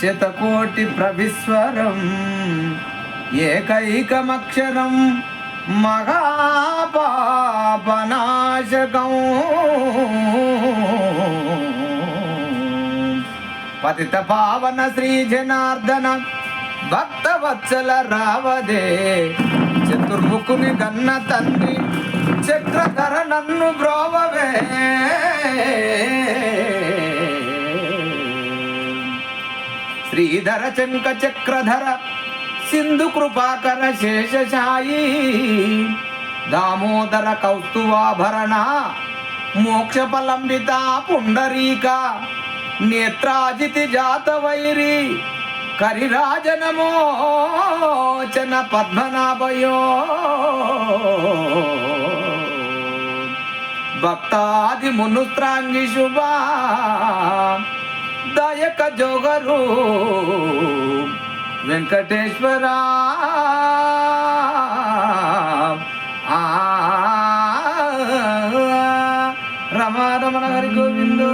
శతకోటి ప్రవిస్వరం ఏకైకమక్షరం మహాపాపనాశకం. పతిత పావన శ్రీ జనార్దన భక్తవత్సల రావదే. చతుర్ముఖుని గన్న తండ్రి చక్రధర నన్ను బ్రోవవే. శ్రీధర చంక చక్రధర సింధు కృపాకర శేషశాయి దామోదర కౌస్తువాభరణ మోక్ష ఫలంబిత పుండరీక నేత్రాజితి జాత వైరి కరిరాజనమోచన పద్మనాభయో. భక్తాది మునుత్రాంగి శుభా లెక్క జోగరు వెంకటేశ్వరా రమ రమణ హరి గోవిందో.